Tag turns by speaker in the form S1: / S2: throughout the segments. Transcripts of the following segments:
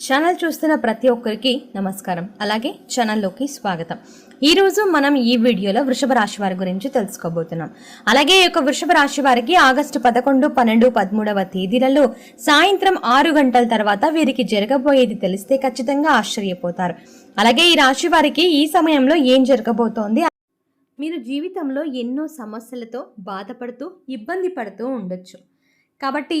S1: Channel చూస్తున్న ప్రతి ఒక్కరికి నమస్కారం. అలాగే ఛానల్లోకి స్వాగతం. ఈరోజు మనం ఈ వీడియోలో వృషభ రాశి వారి గురించి తెలుసుకోబోతున్నాం. అలాగే ఈ యొక్క వృషభ రాశి వారికి ఆగస్టు పదకొండు పన్నెండు పదమూడవ తేదీలలో సాయంత్రం ఆరు గంటల తర్వాత వీరికి జరగబోయేది తెలిస్తే ఖచ్చితంగా ఆశ్చర్యపోతారు. అలాగే ఈ రాశి వారికి ఈ సమయంలో ఏం జరగబోతోంది? మీరు జీవితంలో ఎన్నో సమస్యలతో బాధపడుతూ ఇబ్బంది పడుతూ ఉండొచ్చు. కాబట్టి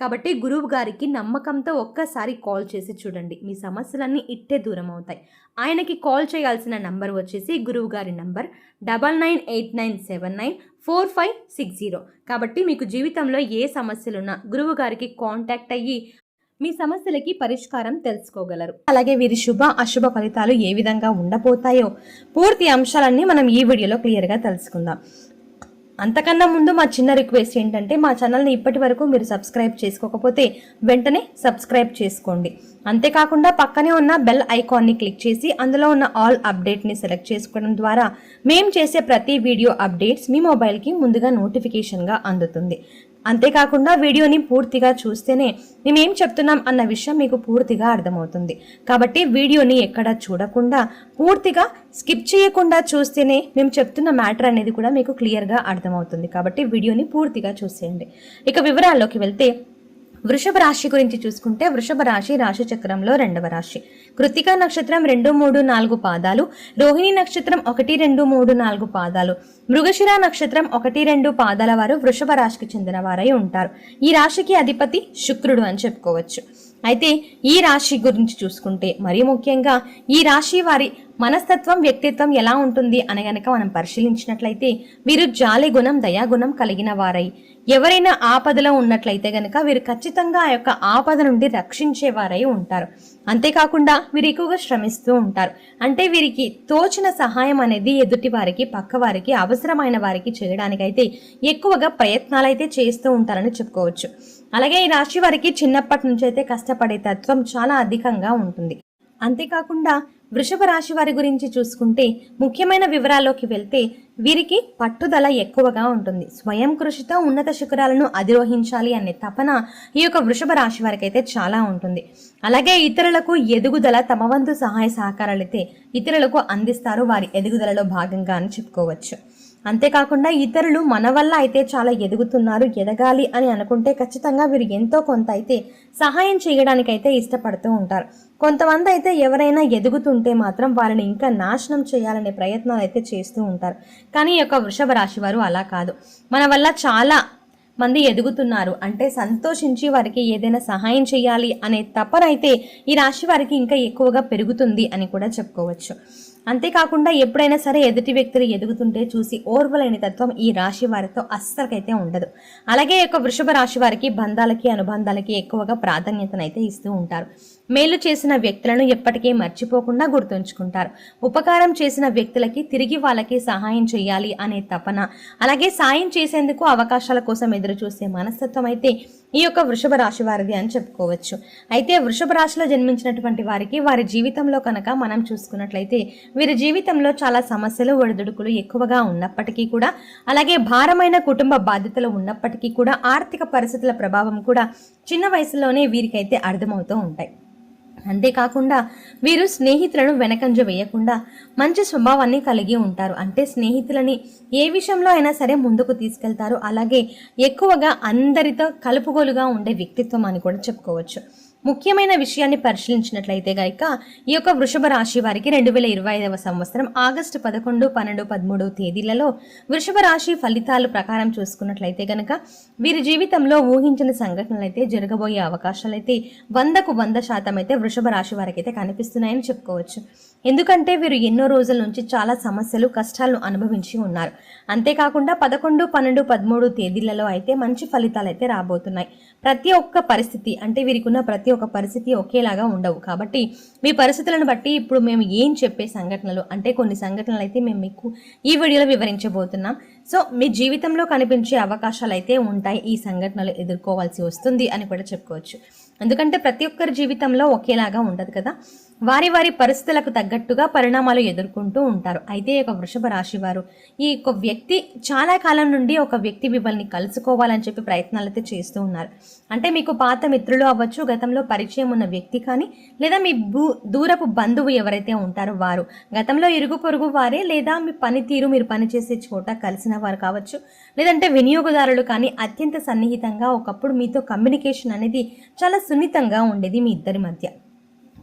S1: కాబట్టి గురువు గారికి నమ్మకంతో ఒక్కసారి కాల్ చేసి చూడండి. మీ సమస్యలన్నీ ఇట్టే దూరం అవుతాయి ఆయనకి కాల్ చేయాల్సిన నంబర్ వచ్చేసి గురువు గారి number double nine eight nine seven nine four five six zero. కాబట్టి మీకు జీవితంలో ఏ సమస్యలున్నా గురువు గారికి కాంటాక్ట్ అయ్యి మీ సమస్యలకి పరిష్కారం తెలుసుకోగలరు. అలాగే వీరి శుభ అశుభ ఫలితాలు ఏ విధంగా ఉండబోతాయో పూర్తి అంశాలన్నీ మనం ఈ వీడియోలో క్లియర్గా తెలుసుకుందాం. అంతకన్నా ముందు మా చిన్న రిక్వెస్ట్ ఏంటంటే మా ఛానల్ని ఇప్పటి వరకు మీరు సబ్స్క్రైబ్ చేసుకోకపోతే వెంటనే సబ్స్క్రైబ్ చేసుకోండి. అంతేకాకుండా పక్కనే ఉన్న బెల్ ఐకాన్ని క్లిక్ చేసి అందులో ఉన్న ఆల్ అప్డేట్ని సెలెక్ట్ చేసుకోవడం ద్వారా మేము చేసే ప్రతి వీడియో అప్డేట్స్ మీ మొబైల్కి ముందుగా నోటిఫికేషన్గా అందుతుంది. అంతేకాకుండా వీడియోని పూర్తిగా చూస్తేనే మేమేం చెప్తున్నాం అన్న విషయం మీకు పూర్తిగా అర్థమవుతుంది. కాబట్టి వీడియోని ఎక్కడ చూడకుండా పూర్తిగా స్కిప్ చేయకుండా చూస్తేనే మేము చెప్తున్న మ్యాటర్ అనేది కూడా మీకు క్లియర్గా అర్థమవుతుంది. కాబట్టి వీడియోని పూర్తిగా చూసేయండి. ఇక వివరాల్లోకి వెళ్తే వృషభ రాశి గురించి చూసుకుంటే వృషభ రాశి రాశి చక్రంలో రెండవ రాశి. కృతిక నక్షత్రం రెండు మూడు నాలుగు పాదాలు. రోహిణి నక్షత్రం ఒకటి రెండు మూడు నాలుగు పాదాలు. మృగశిర నక్షత్రం ఒకటి రెండు పాదాల వారు వృషభ రాశికి చెందిన వారై ఉంటారు. ఈ రాశికి అధిపతి శుక్రుడు అని చెప్పుకోవచ్చు. అయితే ఈ రాశి గురించి చూసుకుంటే మరీ ముఖ్యంగా ఈ రాశి వారి మనస్తత్వం వ్యక్తిత్వం ఎలా ఉంటుంది అనగనక మనం పరిశీలించినట్లయితే వీరు జాలి గుణం దయాగుణం కలిగిన వారై. ఎవరైనా ఆపదలో ఉన్నట్లయితే గనక వీరు ఖచ్చితంగా ఆ యొక్క ఆపద నుండి రక్షించేవారై ఉంటారు. అంతేకాకుండా వీరు ఎక్కువగా శ్రమిస్తూ ఉంటారు. అంటే వీరికి తోచిన సహాయం అనేది ఎదుటి వారికి పక్క వారికి అవసరమైన వారికి చేయడానికైతే ఎక్కువగా ప్రయత్నాలు అయితే చేస్తూ ఉంటారని చెప్పుకోవచ్చు. అలాగే ఈ రాశి వారికి చిన్నప్పటి నుంచి అయితే కష్టపడే తత్వం చాలా అధికంగా ఉంటుంది. అంతేకాకుండా వృషభ రాశి వారి గురించి చూసుకుంటే ముఖ్యమైన వివరాల్లోకి వెళ్తే వీరికి పట్టుదల ఎక్కువగా ఉంటుంది. స్వయం కృషితో ఉన్నత శిఖరాలను అధిరోహించాలి అనే తపన ఈ యొక్క వృషభ రాశి వారికి అయితే చాలా ఉంటుంది. అలాగే ఇతరులకు ఎదుగుదల తమ వంతు సహాయ సహకారాలైతే ఇతరులకు అందిస్తారు. వారి ఎదుగుదలలో భాగంగా అని చెప్పుకోవచ్చు. అంతేకాకుండా ఇతరులు మన వల్ల అయితే చాలా ఎదుగుతున్నారు ఎదగాలి అని అనుకుంటే ఖచ్చితంగా వీరు ఎంతో కొంత అయితే సహాయం చేయడానికైతే ఇష్టపడుతూ ఉంటారు. కొంతమంది అయితే ఎవరైనా ఎదుగుతుంటే మాత్రం వారిని ఇంకా నాశనం చేయాలనే ప్రయత్నాలు అయితే చేస్తూ ఉంటారు. కానీ ఈ యొక్క వృషభ రాశి వారు అలా కాదు. మన వల్ల చాలా మంది ఎదుగుతున్నారు. అంటే సంతోషించి వారికి ఏదైనా సహాయం చేయాలి అనే తపనైతే ఈ రాశి వారికి ఇంకా ఎక్కువగా పెరుగుతుంది అని కూడా చెప్పుకోవచ్చు. అంతేకాకుండా ఎప్పుడైనా సరే ఎదుటి వ్యక్తులు ఎదుగుతుంటే చూసి ఓర్వలేని తత్వం ఈ రాశి వారితో అస్సలకైతే ఉండదు. అలాగే యొక్క వృషభ రాశి వారికి బంధాలకి అనుబంధాలకి ఎక్కువగా ప్రాధాన్యతనైతే ఇస్తూ ఉంటారు. మేలు చేసిన వ్యక్తులను ఎప్పటికీ మర్చిపోకుండా గుర్తుంచుకుంటారు. ఉపకారం చేసిన వ్యక్తులకి తిరిగి వాళ్ళకి సహాయం చేయాలి అనే తపన అలాగే సాయం చేసేందుకు అవకాశాల కోసం ఎదురు చూసే మనస్తత్వం అయితే ఈ యొక్క వృషభ రాశి వారిది అని చెప్పుకోవచ్చు. అయితే వృషభ రాశిలో జన్మించినటువంటి వారికి వారి జీవితంలో కనుక మనం చూసుకున్నట్లయితే వీరి జీవితంలో చాలా సమస్యలు ఒడిదుడుకులు ఎక్కువగా ఉన్నప్పటికీ కూడా అలాగే భారమైన కుటుంబ బాధ్యతలు ఉన్నప్పటికీ కూడా ఆర్థిక పరిస్థితుల ప్రభావం కూడా చిన్న వయసులోనే వీరికైతే అర్థమవుతూ ఉంటాయి. అంతేకాకుండా వీరు స్నేహితులను వెనకంజ వేయకుండా మంచి స్వభావాన్ని కలిగి ఉంటారు. అంటే స్నేహితులని ఏ విషయంలో అయినా సరే ముందుకు తీసుకెళ్తారు. అలాగే ఎక్కువగా అందరితో కలుపుగోలుగా ఉండే వ్యక్తిత్వం అని కూడా చెప్పుకోవచ్చు. ముఖ్యమైన విషయాన్ని పరిశీలించినట్లయితే గైక ఈ యొక్క వృషభ రాశి వారికి రెండు వేల ఇరవై ఐదవ సంవత్సరం ఆగస్టు పదకొండు పన్నెండు పదమూడు తేదీలలో వృషభ రాశి ఫలితాలు ప్రకారం చూసుకున్నట్లయితే గనక వీరి జీవితంలో ఊహించిన సంఘటనలు అయితే జరగబోయే అవకాశాలు అయితే వందకు వంద శాతం అయితే వృషభ రాశి వారికి అయితే కనిపిస్తున్నాయని చెప్పుకోవచ్చు. ఎందుకంటే వీరు ఎన్నో రోజుల నుంచి చాలా సమస్యలు కష్టాలను అనుభవించి ఉన్నారు. అంతేకాకుండా పదకొండు పన్నెండు పదమూడు తేదీలలో అయితే మంచి ఫలితాలు అయితే రాబోతున్నాయి. ప్రతి ఒక్క పరిస్థితి అంటే వీరికి ఉన్న ప్రతి ఒక్క పరిస్థితి ఒకేలాగా ఉండవు. కాబట్టి మీ పరిస్థితులను బట్టి ఇప్పుడు మేము ఏం చెప్పే సంఘటనలు అంటే కొన్ని సంఘటనలు అయితే మేము మీకు ఈ వీడియోలో వివరించబోతున్నాం. సో మీ జీవితంలో కనిపించే అవకాశాలు అయితే ఉంటాయి. ఈ సంఘటనలు ఎదుర్కోవాల్సి వస్తుంది అని కూడా చెప్పుకోవచ్చు. ఎందుకంటే ప్రతి ఒక్కరి జీవితంలో ఒకేలాగా ఉండదు కదా. వారి వారి పరిస్థితులకు తగ్గట్టుగా పరిణామాలు ఎదుర్కొంటూ ఉంటారు. అయితే ఒక వృషభ రాశి వారు ఈ యొక్క వ్యక్తి చాలా కాలం నుండి ఒక వ్యక్తి మిమ్మల్ని కలుసుకోవాలని చెప్పి ప్రయత్నాలు అయితే చేస్తూ ఉన్నారు. అంటే మీకు పాత మిత్రులు అవ్వచ్చు గతంలో పరిచయం ఉన్న వ్యక్తి కానీ లేదా మీ భూ దూరపు బంధువు ఎవరైతే ఉంటారో వారు గతంలో ఇరుగు పొరుగు వారే లేదా మీ పనితీరు మీరు పనిచేసే చోట కలిసిన వారు కావచ్చు లేదంటే వినియోగదారులు కానీ అత్యంత సన్నిహితంగా ఒకప్పుడు మీతో కమ్యూనికేషన్ అనేది చాలా సున్నితంగా ఉండేది మీ ఇద్దరి మధ్య.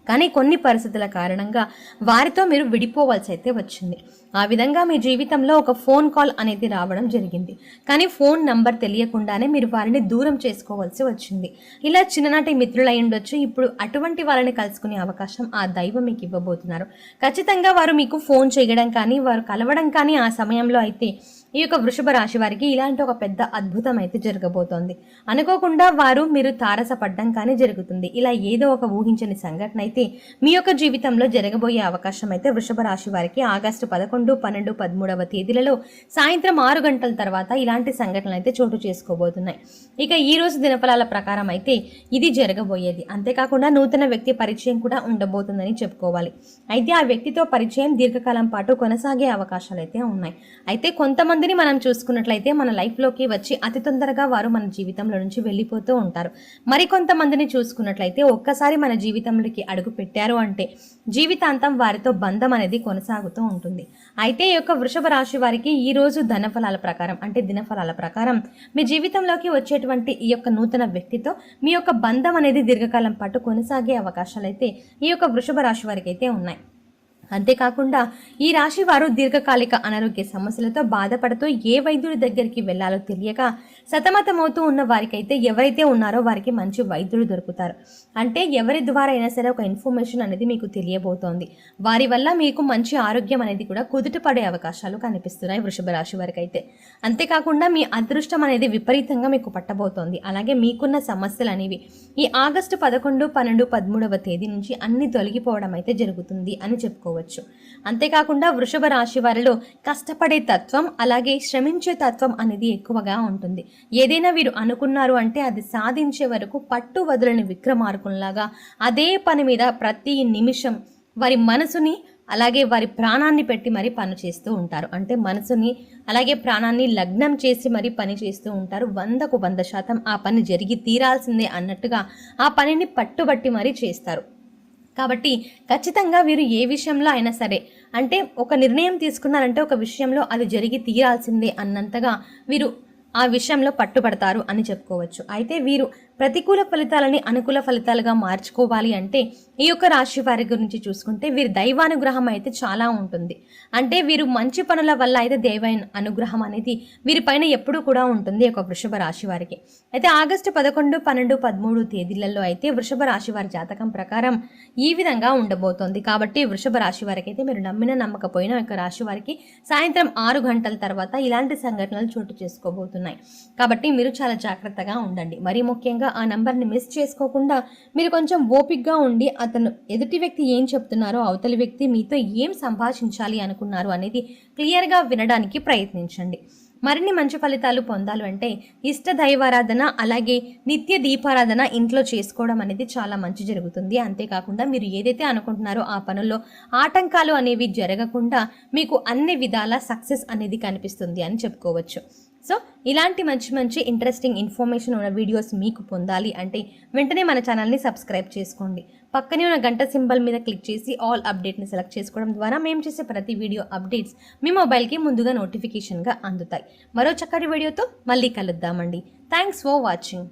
S1: కానీ కొన్ని పరిస్థితుల కారణంగా వారితో మీరు విడిపోవాల్సి అయితే వచ్చింది. ఆ విధంగా మీ జీవితంలో ఒక ఫోన్ కాల్ అనేది రావడం జరిగింది. కానీ ఫోన్ నంబర్ తెలియకుండానే మీరు వారిని దూరం చేసుకోవాల్సి వచ్చింది. ఇలా చిన్ననాటి మిత్రులై ఉండొచ్చు. ఇప్పుడు అటువంటి వాళ్ళని కలుసుకునే అవకాశం ఆ దైవం మీకు ఇవ్వబోతున్నారు. ఖచ్చితంగా వారు మీకు ఫోన్ చేయడం కానీ వారు కలవడం కానీ ఆ సమయంలో అయితే ఈ యొక్క వృషభ రాశి వారికి ఇలాంటి ఒక పెద్ద అద్భుతం అయితే జరగబోతోంది. అనుకోకుండా వారు మీరు తారసపడ్డం కానీ జరుగుతుంది. ఇలా ఏదో ఒక ఊహించని సంఘటన అయితే మీ యొక్క జీవితంలో జరగబోయే అవకాశం అయితే వృషభ రాశి వారికి ఆగస్టు పదకొండు పన్నెండు పదమూడవ తేదీలలో సాయంత్రం ఆరు గంటల తర్వాత ఇలాంటి సంఘటనలు అయితే చోటు చేసుకోబోతున్నాయి. ఇక ఈ రోజు దినఫలాల ప్రకారం అయితే ఇది జరగబోయేది. అంతేకాకుండా నూతన వ్యక్తి పరిచయం కూడా ఉండబోతుందని చెప్పుకోవాలి. అయితే ఆ వ్యక్తితో పరిచయం దీర్ఘకాలం పాటు కొనసాగే అవకాశాలు అయితే ఉన్నాయి. అయితే కొంతమంది కొంతమందిని మనం చూసుకున్నట్లయితే మన లైఫ్లోకి వచ్చి అతి తొందరగా వారు మన జీవితంలో నుంచి వెళ్ళిపోతూ ఉంటారు. మరికొంతమందిని చూసుకున్నట్లయితే ఒక్కసారి మన జీవితంలోకి అడుగు పెట్టారు అంటే జీవితాంతం వారితో బంధం అనేది కొనసాగుతూ ఉంటుంది. అయితే ఈ యొక్క వృషభ రాశి వారికి ఈరోజు ధనఫలాల ప్రకారం అంటే దినఫలాల ప్రకారం మీ జీవితంలోకి వచ్చేటువంటి ఈ యొక్క నూతన వ్యక్తితో మీ యొక్క బంధం అనేది దీర్ఘకాలం పాటు కొనసాగే అవకాశాలు అయితే ఈ యొక్క వృషభ రాశి వారికి అయితే ఉన్నాయి. అంతేకాకుండా ఈ రాశి వారు దీర్ఘకాలిక అనారోగ్య సమస్యలతో బాధపడుతూ ఏ వైద్యుడి దగ్గరికి వెళ్ళాలో తెలియక సతమతమవుతూ ఉన్న వారికైతే ఎవరైతే ఉన్నారో వారికి మంచి వైద్యులు దొరుకుతారు. అంటే ఎవరి ద్వారా అయినా సరే ఒక ఇన్ఫర్మేషన్ అనేది మీకు తెలియబోతోంది. వారి వల్ల మీకు మంచి ఆరోగ్యం అనేది కూడా కుదుట పడే అవకాశాలు కనిపిస్తున్నాయి వృషభ రాశి వారికి అయితే అంతేకాకుండా మీ అదృష్టం అనేది విపరీతంగా మీకు పట్టబోతోంది. అలాగే మీకున్న సమస్యలు అనేవి ఈ ఆగస్టు పదకొండు పన్నెండు పదమూడవ తేదీ నుంచి అన్ని తొలగిపోవడం అయితే జరుగుతుంది అని చెప్పుకోవచ్చు. అంతేకాకుండా వృషభ రాశి వారిలో కష్టపడే తత్వం అలాగే శ్రమించే తత్వం అనేది ఎక్కువగా ఉంటుంది. ఏదైనా వీరు అనుకున్నారు అంటే అది సాధించే వరకు పట్టు వదలని విక్రమార్కుల్లాగా అదే పని మీద ప్రతి నిమిషం వారి మనసుని అలాగే వారి ప్రాణాన్ని పెట్టి మరి పని చేస్తూ ఉంటారు. అంటే మనసుని అలాగే ప్రాణాన్ని లగ్నం చేసి మరి పని చేస్తూ ఉంటారు. వందకు వంద శాతం ఆ పని జరిగి తీరాల్సిందే అన్నట్టుగా ఆ పనిని పట్టుబట్టి మరీ చేస్తారు. కాబట్టి ఖచ్చితంగా వీరు ఏ విషయంలో అయినా సరే అంటే ఒక నిర్ణయం తీసుకున్నారంటే ఒక విషయంలో అది జరిగి తీరాల్సిందే అన్నంతగా వీరు ఆ విషయంలో పట్టుబడతారు అని చెప్పుకోవచ్చు. అయితే వీరు ప్రతికూల ఫలితాలని అనుకూల ఫలితాలుగా మార్చుకోవాలి అంటే ఈ యొక్క రాశి వారి గురించి చూసుకుంటే వీరి దైవానుగ్రహం అయితే చాలా ఉంటుంది. అంటే వీరు మంచి పనుల వల్ల అయితే దైవ అనుగ్రహం అనేది వీరిపైన ఎప్పుడూ కూడా ఉంటుంది ఒక వృషభ రాశి వారికి. అయితే ఆగస్టు పదకొండు పన్నెండు పదమూడు తేదీలలో అయితే వృషభ రాశి వారి జాతకం ప్రకారం ఈ విధంగా ఉండబోతోంది. కాబట్టి వృషభ రాశి వారికి అయితే మీరు నమ్మిన నమ్మకపోయినా ఒక రాశి వారికి సాయంత్రం ఆరు గంటల తర్వాత ఇలాంటి సంఘటనలు చోటు చేసుకోబోతున్నాయి. కాబట్టి మీరు చాలా జాగ్రత్తగా ఉండండి. మరీ ముఖ్యంగా ఆ నంబర్ని మిస్ చేసుకోకుండా మీరు కొంచెం ఓపిక్గా ఉండి అతను ఎదుటి వ్యక్తి ఏం చెప్తున్నారో అవతలి వ్యక్తి మీతో ఏం సంభాషించాలి అనుకున్నారు అనేది క్లియర్గా వినడానికి ప్రయత్నించండి. మరిన్ని మంచి ఫలితాలు పొందాలి అంటే ఇష్ట దైవారాధన అలాగే నిత్య దీపారాధన ఇంట్లో చేసుకోవడం అనేది చాలా మంచి జరుగుతుంది. అంతేకాకుండా మీరు ఏదైతే అనుకుంటున్నారో ఆ పనుల్లో ఆటంకాలు అనేవి జరగకుండా మీకు అన్ని విధాల సక్సెస్ అనేది కనిపిస్తుంది అని చెప్పుకోవచ్చు. సో ఇలాంటి మంచి మంచి ఇంట్రెస్టింగ్ ఇన్ఫర్మేషన్ ఉన్న వీడియోస్ మీకు పొందాలి అంటే వెంటనే మన ఛానల్ని సబ్స్క్రైబ్ చేసుకోండి. పక్కనే ఉన్న గంట సింబల్ మీద క్లిక్ చేసి ఆల్ అప్డేట్ని సెలెక్ట్ చేసుకోవడం ద్వారా మేము చేసే ప్రతి వీడియో అప్డేట్స్ మీ మొబైల్కి ముందుగా నోటిఫికేషన్గా అందుతాయి. మరో చక్కటి వీడియోతో మళ్ళీ కలుద్దామండి. Thanks for watching